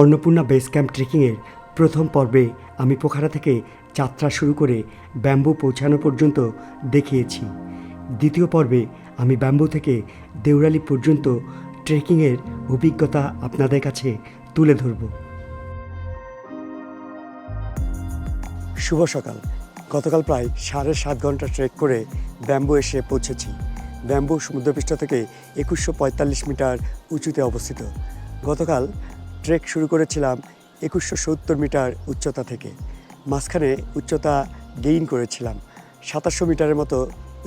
Annapurna base camp ট্রেকিংয়ের প্রথম পর্বে আমি পোখারা থেকে যাত্রা শুরু করে ব্যাম্বু পৌঁছানো পর্যন্ত দেখিয়েছি। দ্বিতীয় পর্বে আমি ব্যাম্বু থেকে দেউরালি পর্যন্ত ট্রেকিংয়ের অভিজ্ঞতা আপনাদের কাছে তুলে ধরব। শুভ সকাল। গতকাল প্রায় সাড়ে সাত ঘণ্টা ট্রেক করে ব্যাম্বু এসে পৌঁছেছি। ব্যাম্বু সমুদ্রপৃষ্ঠ থেকে একুশশো মিটার উঁচুতে অবস্থিত। গতকাল ট্রেক শুরু করেছিলাম একুশশো সত্তর মিটার উচ্চতা থেকে। মাঝখানে উচ্চতা গেইন করেছিলাম, সাতাশশো মিটারের মতো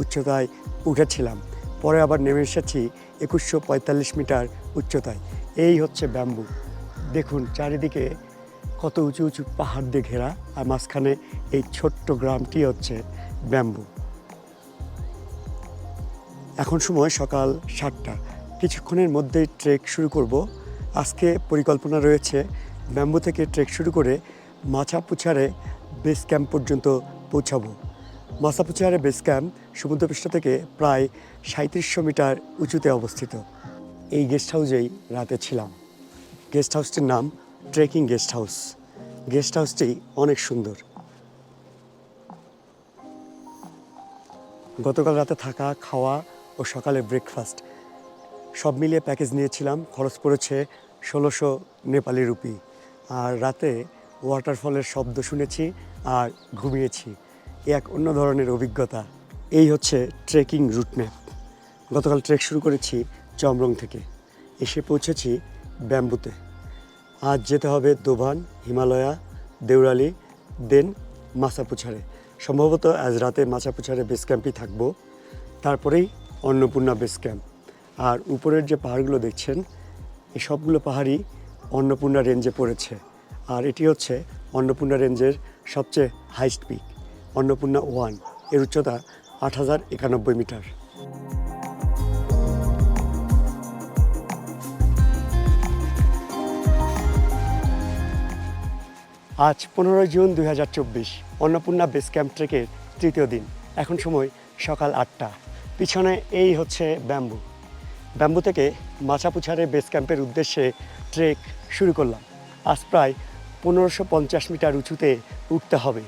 উচ্চতায় উঠেছিলাম। পরে আবার নেমে এসেছি একুশশো পঁয়তাল্লিশ মিটার উচ্চতায়। এই হচ্ছে ব্যাম্বু। দেখুন চারিদিকে কত উঁচু উঁচু পাহাড় দিয়ে ঘেরা, আর মাঝখানে এই ছোট্ট গ্রামটি হচ্ছে ব্যাম্বু। এখন সময় সকাল সাতটা। কিছুক্ষণের মধ্যেই ট্রেক শুরু করব। আজকে পরিকল্পনা রয়েছে ব্যাম্বু থেকে ট্রেক শুরু করে মাছাপুছারে বেস ক্যাম্প পর্যন্ত পৌঁছাবো। মাছাপুছারে বেস ক্যাম্প সমুদ্রপৃষ্ঠ থেকে প্রায় সাঁত্রিশশো মিটার উঁচুতে অবস্থিত। এই গেস্ট হাউসেই রাতে ছিলাম। গেস্ট হাউসটির নাম ট্রেকিং গেস্ট হাউস। গেস্ট হাউসটি অনেক সুন্দর। গতকাল রাতে থাকা, খাওয়া ও সকালে ব্রেকফাস্ট সব মিলিয়ে প্যাকেজ নিয়েছিলাম। খরচ পড়েছে ষোলোশো নেপালি রুপি। আর রাতে ওয়াটারফলের শব্দ শুনেছি আর ঘুমিয়েছি। এক অন্য ধরনের অভিজ্ঞতা। এই হচ্ছে ট্রেকিং রুট ম্যাপ গতকাল ট্রেক শুরু করেছি চমরং থেকে। এসে পৌঁছেছি ব্যাম্বুতে। আজ যেতে হবে দোভান, হিমালয়া, দেউরালি, দেন মাছাপুছারে সম্ভবত আজ রাতে মাছাপুছারে বেস ক্যাম্পই থাকব। তারপরেই অন্নপূর্ণা বেস ক্যাম্প আর উপরের যে পাহাড়গুলো দেখছেন, এই সবগুলো পাহাড়ই অন্নপূর্ণা রেঞ্জে পড়েছে। আর এটি হচ্ছে অন্নপূর্ণা রেঞ্জের সবচেয়ে হাইস্ট পিক অন্নপূর্ণা ওয়ান, এর উচ্চতা আট হাজার একানব্বই মিটার। আজ পনেরোই জুন দুই হাজার চব্বিশ, অন্নপূর্ণা বেস ক্যাম্প ট্রেকের তৃতীয় দিন। এখন সময় সকাল আটটা। পিছনে এই হচ্ছে ব্যাম্বু। ব্যাম্বু থেকে মাছাপুছারে বেস ক্যাম্পের উদ্দেশ্যে ট্রেক শুরু করলাম। আজ প্রায় পনেরোশো পঞ্চাশ মিটার উঁচুতে উঠতে হবে।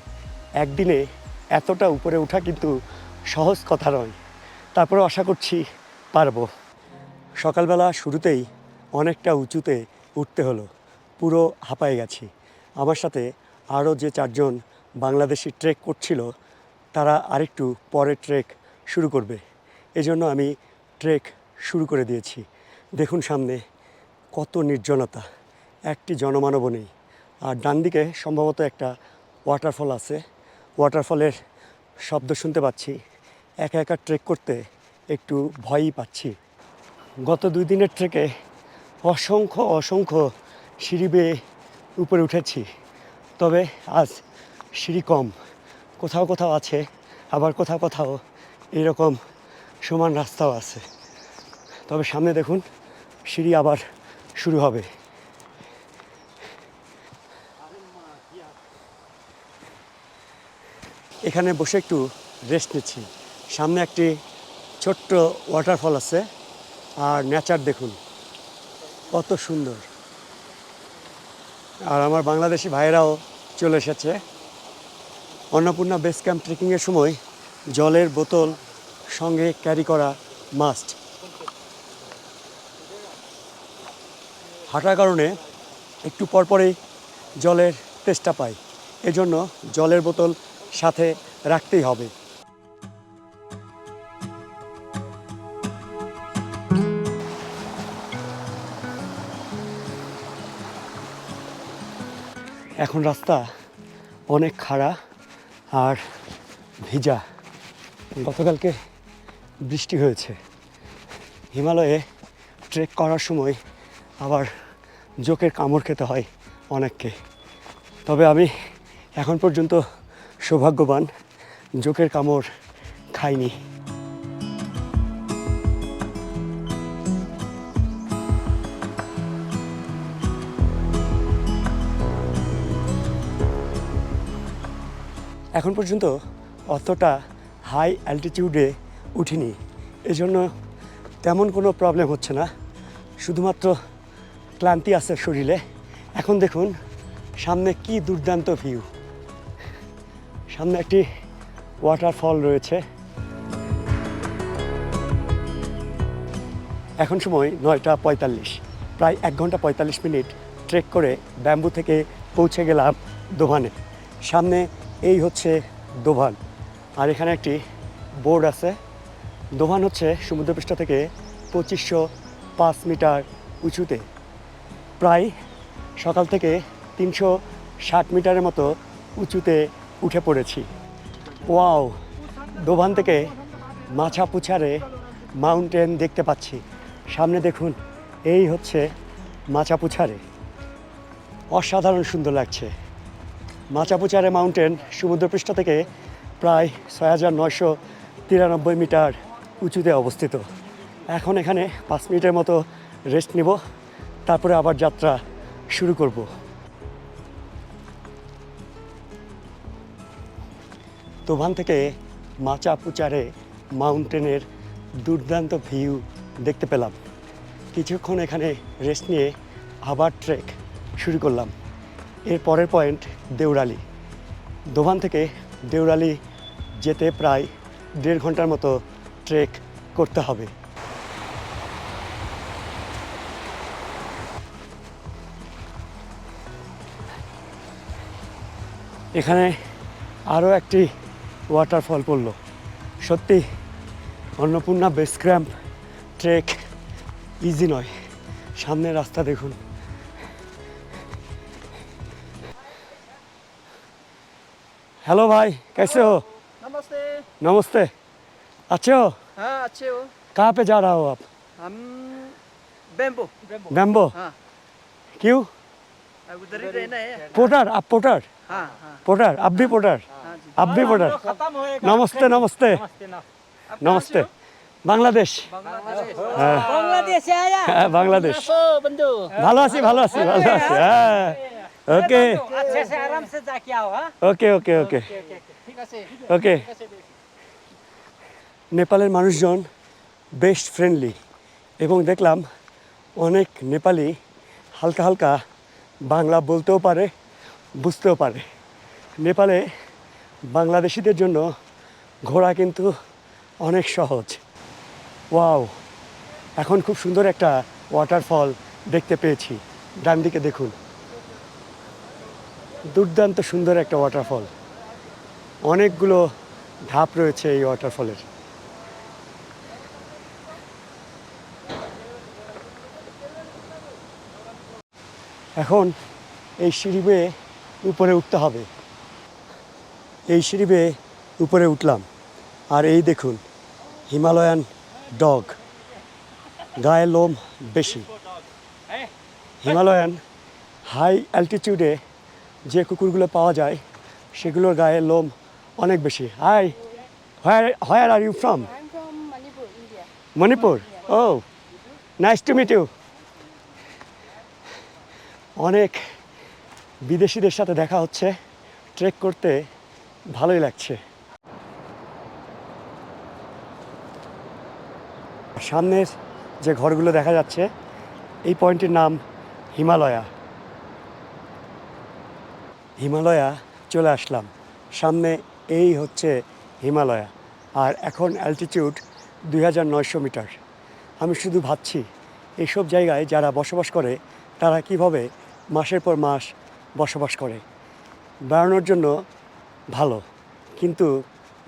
একদিনে এতটা উপরে ওঠা কিন্তু সহজ কথা নয়। তারপরে আশা করছি পারব। সকালবেলা শুরুতেই অনেকটা উঁচুতে উঠতে হলো। পুরো হাঁপায়ে গেছি। আমার সাথে আরও যে চারজন বাংলাদেশি ট্রেক করছিল, তারা আরেকটু পরে ট্রেক শুরু করবে। এজন্য আমি ট্রেক শুরু করে দিয়েছি। দেখুন সামনে, কত নির্জনতা। একটি জনমানব নেই। আর ডান দিকে সম্ভবত একটা ওয়াটারফল আছে। ওয়াটারফলের শব্দ শুনতে পাচ্ছি। একা একা ট্রেক করতে একটু ভয়ই পাচ্ছি। গত দুই দিনের ট্রেকে অসংখ্য অসংখ্য সিঁড়ি বেয়ে উপরে উঠেছি। তবে আজ সিঁড়ি কম। কোথাও কোথাও আছে, আবার কোথাও কোথাও এরকম সমান রাস্তাও আছে। তবে সামনে দেখুন, সিঁড়ি আবার শুরু হবে। এখানে বসে একটু রেস্ট নিচ্ছি। সামনে একটি ছোট্ট ওয়াটারফল আছে, আর নেচার দেখুন, কত সুন্দর। আর আমার বাংলাদেশি ভাইয়েরাও চলে এসেছে। অন্নপূর্ণা বেস ক্যাম্প ট্রেকিংয়ের সময় জলের বোতল সঙ্গে ক্যারি করা মাস্ট হাঁটার কারণে একটু পরপরেই জলের তেষ্টা পাই এজন্য জলের বোতল সাথে রাখতেই হবে। এখন রাস্তা অনেক খাড়া আর ভিজা। গতকালকে বৃষ্টি হয়েছে। হিমালয়ে ট্রেক করার সময় আবার জোকের কামড় খেতে হয় অনেককে। তবে আমি এখন পর্যন্ত সৌভাগ্যবান জোকের কামড় খাইনি। এখন পর্যন্ত অতটা হাই অ্যালটিটিউডে উঠিনি। এজন্য তেমন কোনো প্রবলেম হচ্ছে না। শুধুমাত্র ক্লান্তি আছে শরীরে। এখন দেখুন, সামনে কি দুর্দান্ত ভিউ সামনে একটি ওয়াটারফল রয়েছে। এখন সময় নয়টা পঁয়তাল্লিশ। প্রায় এক ঘণ্টা পঁয়তাল্লিশ মিনিট ট্রেক করে ব্যাম্বু থেকে পৌঁছে গেলাম দোভানে। সামনে এই হচ্ছে দোভান। আর এখানে একটি বোর্ড আছে। দোভান হচ্ছে সমুদ্রপৃষ্ঠ থেকে পঁচিশশো পাঁচ মিটার উঁচুতে। প্রায় সকাল থেকে তিনশো ষাট মিটারের মতো উঁচুতে উঠে পড়েছি। ওয়াও, দোভান থেকে মাছা পুছারে মাউন্টেন দেখতে পাচ্ছি। সামনে দেখুন, এই হচ্ছে মাছা পুছারে অসাধারণ সুন্দর লাগছে। মাচাপুচারে মাউন্টেন সমুদ্রপৃষ্ঠ থেকে প্রায় ছয় হাজার নয়শো তিরানব্বই মিটার উঁচুতে অবস্থিত। এখন এখানে পাঁচ মিনিটের মতো রেস্ট নিব। তারপরে আবার যাত্রা শুরু করব। তোভান থেকে মাচাপুচারে মাউন্টেনের দুর্দান্ত ভিউ দেখতে পেলাম। কিছুক্ষণ এখানে রেস্ট নিয়ে আবার ট্রেক শুরু করলাম। এর পরের পয়েন্ট দেউরালি। দোভান থেকে দেউরালি যেতে প্রায় দেড় ঘণ্টার মতো ট্রেক করতে হবে। এখানে আরও একটি ওয়াটারফল পড়ল সত্যি Annapurna base camp trek easy নয় সামনের রাস্তা দেখুন हेलो भाई कैसे हो नमस्ते नमस्ते अच्छे हो हाँ अच्छे हो कहाँ पे जा रहा हो आप हम बेम्बो बेम्बो बैम्बो हाँ क्यों अब उधर ही रहना है पोटर आप पोटर हाँ हाँ पोटर आप भी पोटर हाँ जी आप भी पोटर खत्म होएगा नमस्ते नमस्ते आप कहाँ से नमस्ते हो? বাংলাদেশ बांग्लादेश बांग्लादेश से आया হ্যাঁ বাংলাদেশ बंधु ভালো আছি ভালো আছি ভালো আছি হ্যাঁ ওকে अच्छे से आराम से जाके आओ हाँ ওকে ওকে ওকে ठीक है से ওকে নেপালের মানুষজন বেশ ফ্রেন্ডলি এবং দেখলাম অনেক নেপালি হালকা হালকা বাংলা বলতেও পারে বুঝতেও পারে। নেপালে বাংলাদেশিদের জন্য ঘোরা কিন্তু অনেক সহজ। ওয়াও, এখন খুব সুন্দর একটা ওয়াটারফল দেখতে পেয়েছি। ডান দিকে দেখুন। দুর্দান্ত সুন্দর একটা ওয়াটারফল অনেকগুলো ধাপ রয়েছে এই ওয়াটারফলের এখন এই সিঁড়ি বেয়ে উপরে উঠতে হবে। এই সিঁড়ি বেয়ে উপরে উঠলাম। আর এই দেখুন হিমালয়ান ডগ। গায়ে লোম বেশি। হিমালয়ান হাই অ্যালটিটিউডে যে কুকুরগুলো পাওয়া যায় সেগুলোর গায়ে লোম অনেক বেশি। Hi where where are you from. Manipur? Oh nice to meet you অনেক বিদেশিদের সাথে দেখা হচ্ছে। ট্রেক করতে ভালোই লাগছে। সামনের যে ঘরগুলো দেখা যাচ্ছে, এই পয়েন্টের নাম হিমালয়া। হিমালয়া চলে আসলাম। সামনে এই হচ্ছে হিমালয়া, আর এখন অ্যালটিটিউড দুই হাজার নয়শো মিটার। আমি শুধু ভাবছি এইসব জায়গায় যারা বসবাস করে, তারা কীভাবে মাসের পর মাস বসবাস করে। বেড়ানোর জন্য ভালো কিন্তু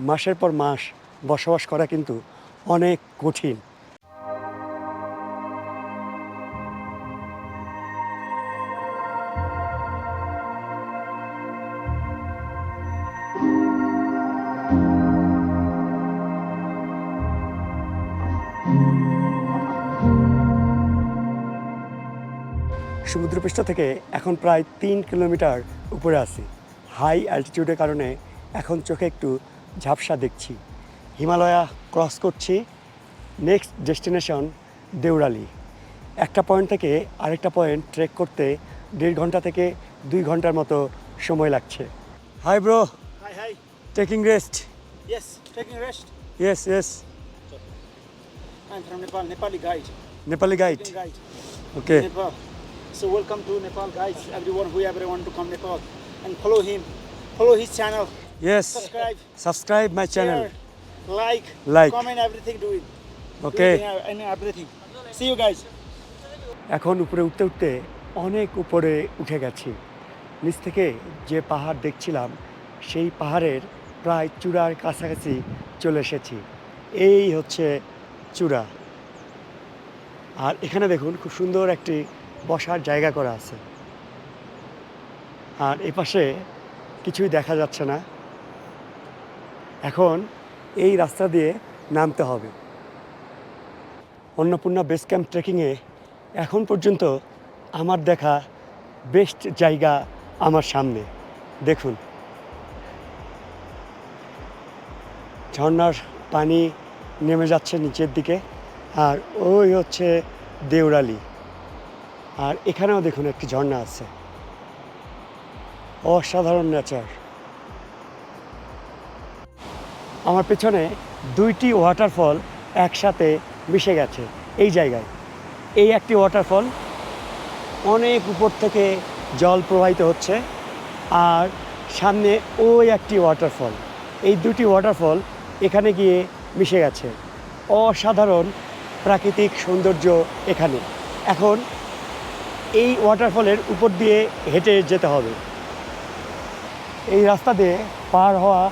মাসের পর মাস বসবাস করা কিন্তু অনেক কঠিন। সমুদ্রপৃষ্ঠ থেকে এখন প্রায় তিন কিলোমিটার উপরে আছি। হাই অ্যালটিটিউডের কারণে এখন চোখে একটু ঝাপসা দেখছি। হিমালয়া ক্রস করছি। নেক্সট ডেস্টিনেশন দেউরালি একটা পয়েন্ট থেকে আরেকটা পয়েন্ট ট্রেক করতে দেড় ঘণ্টা থেকে দুই ঘণ্টার মতো সময় লাগছে। Hi bro Hi, hi. Taking rest Yes, taking rest. Yes yes Nepali guide. Nepali guide okay Nepal. So welcome to Nepal, guys. Everyone, whoever want to come Nepal, and follow him, follow his channel, yes subscribe, subscribe my channel share, like, Like. comment, everything. Do it. Okay. Do it in everything. See you guys. এখন উপরে উঠতে উঠতে অনেক উপরে উঠে গেছি নিচ থেকে যে পাহাড় দেখছিলাম সেই পাহাড়ের প্রায় চূড়ার কাছাকাছি চলে এসেছি এই হচ্ছে চূড়া আর এখানে দেখুন খুব সুন্দর একটি বসার জায়গা করা আছে। আর এপাশে কিছুই দেখা যাচ্ছে না। এখন এই রাস্তা দিয়ে নামতে হবে। অন্নপূর্ণা বেস ক্যাম্প ট্রেকিংয়ে এখন পর্যন্ত আমার দেখা বেস্ট জায়গা আমার সামনে। দেখুন। ঝর্ণার পানি নেমে যাচ্ছে নিচের দিকে। আর ওই হচ্ছে দেউরালি। আর এখানেও দেখুন একটি ঝর্ণা আছে। অসাধারণ নেচার আমার পেছনে দুইটি ওয়াটারফল একসাথে মিশে গেছে এই জায়গায়। এই একটি ওয়াটারফল অনেক উপর থেকে জল প্রবাহিত হচ্ছে আর সামনে ওই একটি ওয়াটারফল এই দুটি ওয়াটারফল এখানে গিয়ে মিশে গেছে। অসাধারণ প্রাকৃতিক সৌন্দর্য এখানে। এখন এই ওয়াটারফলের উপর দিয়ে হেঁটে যেতে হবে। এই রাস্তা দিয়ে পার হওয়া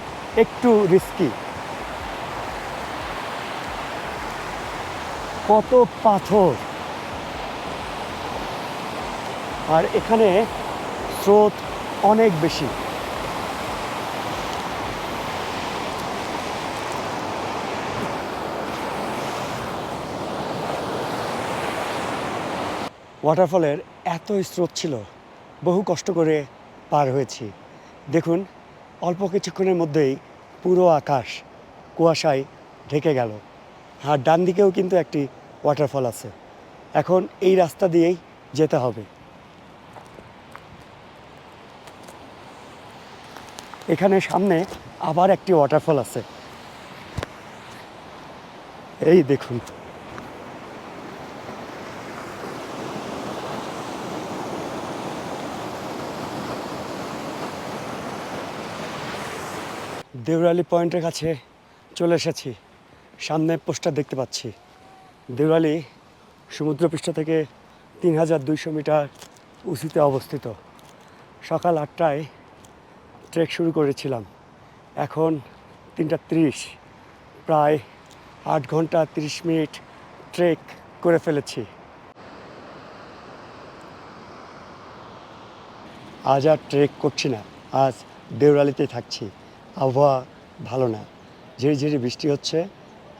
একটু রিস্কি কত পাথর। আর এখানে স্রোত অনেক বেশি। ওয়াটারফলের এত স্রোত ছিল, বহু কষ্ট করে পার হয়েছি। দেখুন, অল্প কিছুক্ষণের মধ্যেই পুরো আকাশ কুয়াশায় ঢেকে গেল। আর ডান দিকেও কিন্তু একটি ওয়াটারফল আছে। এখন এই রাস্তা দিয়েই যেতে হবে। এখানে সামনে আবার একটি ওয়াটারফল আছে। এই দেখুন। দেউরালি পয়েন্টের কাছে চলে এসেছি। সামনে পোস্টার দেখতে পাচ্ছি। দেউরালি সমুদ্রপৃষ্ঠ থেকে তিন হাজার দুইশো মিটার উঁচুতে অবস্থিত। সকাল আটটায় ট্রেক শুরু করেছিলাম। এখন তিনটা ত্রিশ। প্রায় আট ঘণ্টা তিরিশ মিনিট ট্রেক করে ফেলেছি। আজ আর ট্রেক করছি না। আজ দেউরালিতে থাকছি। আবহাওয়া ভালো না। ঝিরি ঝিরি বৃষ্টি হচ্ছে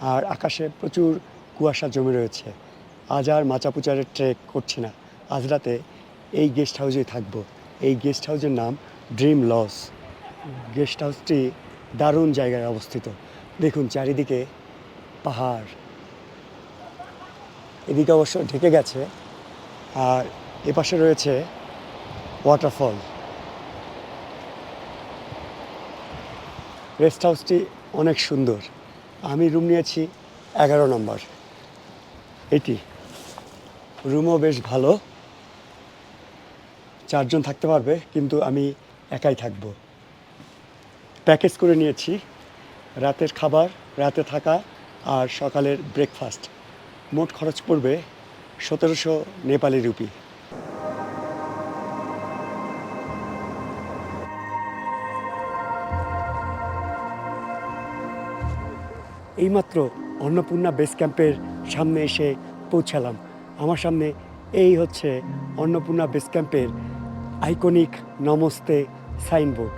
আর আকাশে প্রচুর কুয়াশা জমে রয়েছে। আজ আর মাচাপুচারের ট্রেক করছি না। আজ রাতে এই গেস্ট হাউসেই থাকব। এই গেস্ট হাউসের নাম ড্রিম লস গেস্ট হাউসটি দারুণ জায়গায় অবস্থিত। দেখুন চারিদিকে পাহাড়। এদিকে অবশ্য ঢেকে গেছে। আর এপাশে রয়েছে ওয়াটারফল রেস্ট হাউসটি অনেক সুন্দর। আমি রুম নিয়েছি এগারো নম্বর। এটি রুমও বেশ ভালো। চারজন থাকতে পারবে, কিন্তু আমি একাই থাকব। প্যাকেজ করে নিয়েছি রাতের খাবার, রাতে থাকা আর সকালের ব্রেকফাস্ট। মোট খরচ পড়বে সতেরোশো নেপালি রুপি। এইমাত্র অন্নপূর্ণা বেস ক্যাম্পের সামনে এসে পৌঁছালাম। আমার সামনে এই হচ্ছে অন্নপূর্ণা বেস ক্যাম্পের আইকনিক নমস্তে সাইনবোর্ড